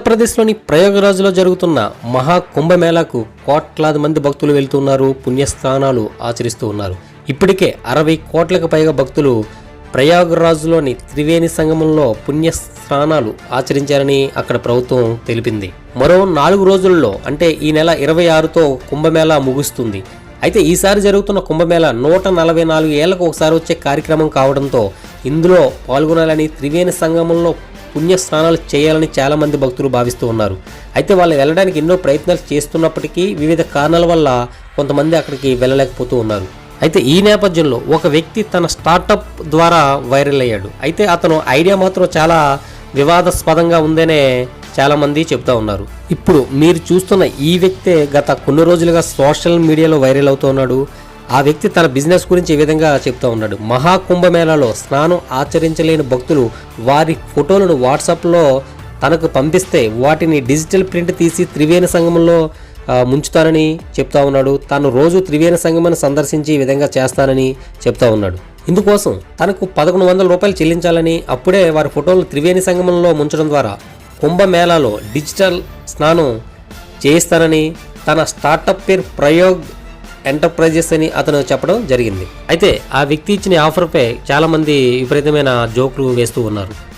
ఉత్తరప్రదేశ్లోని ప్రయాగరాజ్లో జరుగుతున్న మహా కుంభమేళాకు కోట్లాది మంది భక్తులు వెళ్తున్నారు పుణ్యస్థానాలు ఆచరిస్తూ ఉన్నారు. ఇప్పటికే అరవై కోట్లకు పైగా భక్తులు ప్రయాగరాజులోని త్రివేణి సంగమంలో పుణ్య స్నానాలు ఆచరించారని అక్కడ ప్రభుత్వం తెలిపింది. మరో నాలుగు రోజుల్లో అంటే ఈ నెల ఇరవై ఆరుతో కుంభమేళా ముగుస్తుంది. అయితే ఈసారి జరుగుతున్న కుంభమేళ నూట నలభై నాలుగు ఏళ్ళకు ఒకసారి వచ్చే కార్యక్రమం కావడంతో ఇందులో పాల్గొనాలని త్రివేణి సంగమంలో పుణ్య స్నానాలు చేయాలని చాలామంది భక్తులు భావిస్తూ ఉన్నారు. అయితే వాళ్ళు వెళ్ళడానికి ఎన్నో ప్రయత్నాలు చేస్తున్నప్పటికీ వివిధ కారణాల వల్ల కొంతమంది అక్కడికి వెళ్ళలేకపోతూ ఉన్నారు. అయితే ఈ నేపథ్యంలో ఒక వ్యక్తి తన స్టార్టప్ ద్వారా వైరల్ అయ్యాడు. అయితే అతను ఐడియా మాత్రం చాలా వివాదాస్పదంగా ఉందనే చాలామంది చెప్తా ఉన్నారు. ఇప్పుడు మీరు చూస్తున్న ఈ వ్యక్తే గత కొన్ని రోజులుగా సోషల్ మీడియాలో వైరల్ అవుతున్నాడు ఆ వ్యక్తి తన బిజినెస్ గురించి ఈ విధంగా చెప్తా ఉన్నాడు. మహాకుంభమేళాలో స్నానం ఆచరించలేని భక్తులు వారి ఫోటోలను వాట్సాప్లో తనకు పంపిస్తే వాటిని డిజిటల్ ప్రింట్ తీసి త్రివేణి సంఘంలో ముంచుతానని చెప్తా ఉన్నాడు. తాను రోజు త్రివేణి సంగమాన్ని సందర్శించి ఈ విధంగా చేస్తానని చెప్తా ఉన్నాడు. ఇందుకోసం తనకు పదకొండు వందల రూపాయలు చెల్లించాలని అప్పుడే వారి ఫోటోలు త్రివేణి సంగమంలో ముంచడం ద్వారా కుంభమేళాలో డిజిటల్ స్నానం చేయిస్తానని తన స్టార్టప్ పేరు ప్రయోగ్ ఎంటర్ప్రైజెస్ అని అతను చెప్పడం జరిగింది. అయితే ఆ వ్యక్తి ఇచ్చిన ఆఫర్పై చాలామంది విపరీతమైన జోకులు వేస్తూ ఉన్నారు.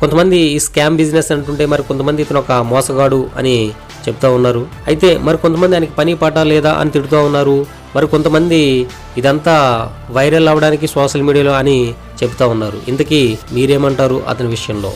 కొంతమంది ఈ స్కామ్ బిజినెస్ అంటుంటే మరి కొంతమంది ఇతను ఒక మోసగాడు అని చెప్తా ఉన్నారు. అయితే మరి కొంతమంది ఆయనకి పని పాట లేదా అని తిడుతూ ఉన్నారు. మరి కొంతమంది ఇదంతా వైరల్ అవ్వడానికి సోషల్ మీడియాలో అని చెప్తా ఉన్నారు. ఇంతకీ మీరేమంటారు అతని విషయంలో?